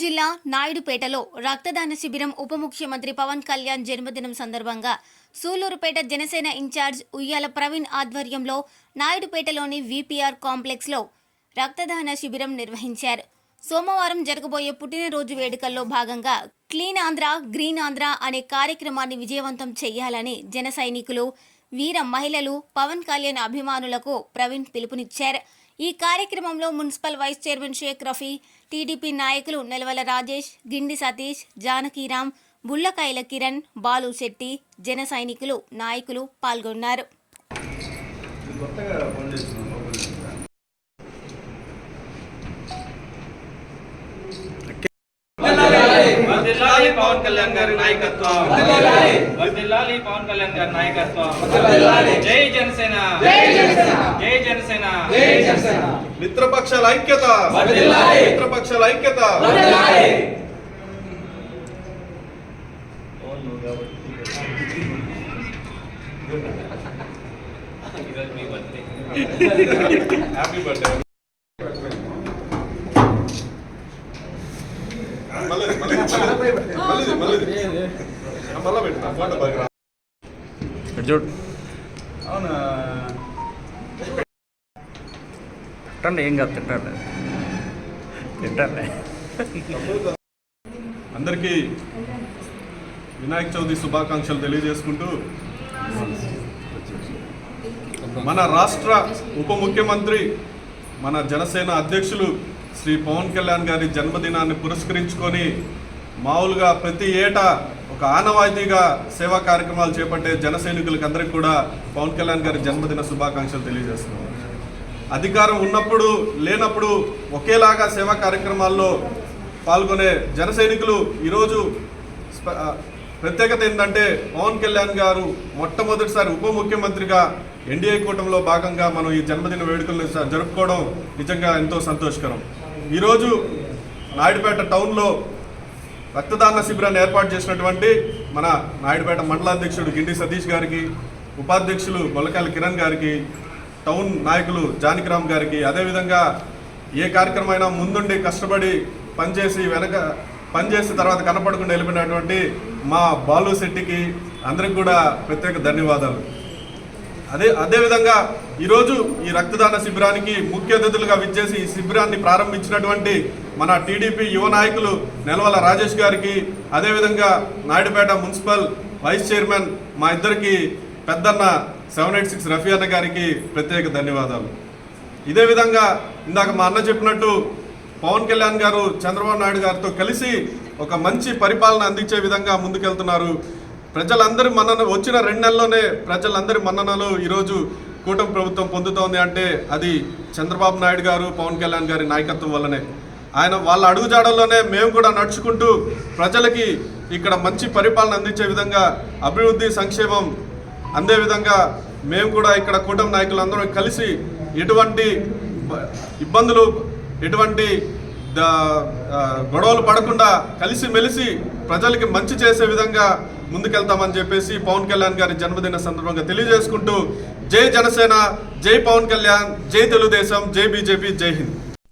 జిల్లా నాయుడుపేటలో రక్తదాన శిబిరం ఉప ముఖ్యమంత్రి పవన్ కళ్యాణ్ జన్మదినం సందర్భంగా సూలూరుపేట జనసేన ఇన్ఛార్జ్ ఉయ్యాల ప్రవీణ్ ఆధ్వర్యంలో నాయుడుపేటలోని విపిఆర్ కాంప్లెక్స్లో రక్తదాన శిబిరం నిర్వహించారు. సోమవారం జరగబోయే పుట్టినరోజు వేడుకల్లో భాగంగా క్లీన్ ఆంధ్ర గ్రీన్ ఆంధ్ర అనే కార్యక్రమాన్ని విజయవంతం చేయాలని జన సైనికులు వీర మహిళలు పవన్ కళ్యాణ్ అభిమానులకు ప్రవీణ్ పిలుపునిచ్చారు. ఈ కార్యక్రమంలో municipal vice chairman Shaik Rafi TDP నాయకులు నెలవల రాజేష్ గిండి సతీష్ జానకీరామ్ బుల్లకాయల కిరణ్ బాలు శెట్టి జన సైనికులు నాయకులు పాల్గొన్నారు. వర్ధిల్లాలి పవన్ కళ్యాణ్ గారి నాయకత్వం వర్ధిల్లాలి పవన్ కళ్యాణ్ గారి నాయకత్వం జై జనసేన జై జనసేన మిత్రపక్షాల ఐక్యత మిత్రపక్షాల ఐక్యత హ్యాపీ బర్త్డే చూడు. అవునా ఏం కాదు తిట్టండి తిట్టండి అందరికీ వినాయక చవితి శుభాకాంక్షలు తెలియజేసుకుంటూ మన రాష్ట్ర ఉప ముఖ్యమంత్రి మన జనసేన అధ్యక్షులు శ్రీ పవన్ కళ్యాణ్ గారి జన్మదినాన్ని పురస్కరించుకొని మామూలుగా ప్రతి ఏటా ఒక ఆనవాయితీగా సేవా కార్యక్రమాలు చేపట్టే జన అందరికీ కూడా పవన్ కళ్యాణ్ గారి జన్మదిన శుభాకాంక్షలు తెలియజేస్తున్నాం. అధికారం ఉన్నప్పుడు లేనప్పుడు ఒకేలాగా సేవా కార్యక్రమాల్లో పాల్గొనే జన సైనికులు ఈరోజు ప్రత్యేకత ఏంటంటే పవన్ కళ్యాణ్ గారు మొట్టమొదటిసారి ఉప ముఖ్యమంత్రిగా ఎన్డీఏ కూటమిలో భాగంగా మనం ఈ జన్మదిన వేడుకలను జరుపుకోవడం నిజంగా ఎంతో సంతోషకరం. ఈరోజు నాయుడుపేట టౌన్లో రక్తదాన శిబిరాన్ని ఏర్పాటు చేసినటువంటి మన నాయుడుపేట మండలాధ్యక్షుడు గిండి సతీష్ గారికి ఉపాధ్యక్షులు బొల్లకాయల కిరణ్ గారికి టౌన్ నాయకులు జానకిరామ్ గారికి అదేవిధంగా ఏ కార్యక్రమం అయినా ముందుండి కష్టపడి పనిచేసి వెనక పనిచేసిన తర్వాత కనపడకుండా వెళ్ళిపోయినటువంటి మా బాలు శెట్టికి అందరికి కూడా ప్రత్యేక ధన్యవాదాలు. అదే అదేవిధంగా ఈరోజు ఈ రక్తదాన శిబిరానికి ముఖ్య అతిథులుగా విచ్చేసి ఈ శిబిరాన్ని ప్రారంభించినటువంటి మన టీడీపీ యువ నాయకులు నెలవల రాజేష్ గారికి అదేవిధంగా నాయుడుపేట మున్సిపల్ వైస్ చైర్మన్ మా ఇద్దరికి పెద్దన్న సెవెన్ ఎయిట్ సిక్స్ రఫీ అన్న గారికి ప్రత్యేక ధన్యవాదాలు. ఇదే విధంగా ఇందాక మా అన్న చెప్పినట్టు పవన్ కళ్యాణ్ గారు చంద్రబాబు నాయుడు గారితో కలిసి ఒక మంచి పరిపాలన అందించే విధంగా ముందుకెళ్తున్నారు. ప్రజలందరి మన్నన వచ్చిన రెండు నెలల్లోనే ప్రజలందరి మన్ననలు ఈరోజు కూటమి ప్రభుత్వం పొందుతోంది అంటే అది చంద్రబాబు నాయుడు గారు పవన్ కళ్యాణ్ గారి నాయకత్వం వల్లనే. ఆయన వాళ్ళ అడుగుజాడల్లోనే మేము కూడా నడుచుకుంటూ ప్రజలకి ఇక్కడ మంచి పరిపాలన అందించే విధంగా అభివృద్ధి సంక్షేమం అందే విధంగా మేము కూడా ఇక్కడ కూటమి నాయకులందరం కలిసి ఎటువంటి ఇబ్బందులు ఎటువంటి గొడవలు పడకుండా కలిసి మెలిసి ప్రజలకి మంచి చేసే విధంగా ముందుకెళ్తామని చెప్పేసి పవన్ కళ్యాణ్ గారి జన్మదిన సందర్భంగా తెలియజేసుకుంటూ జై జనసేన జై పవన్ కళ్యాణ్ జై తెలుగుదేశం జై బీజేపీ జై హింద్.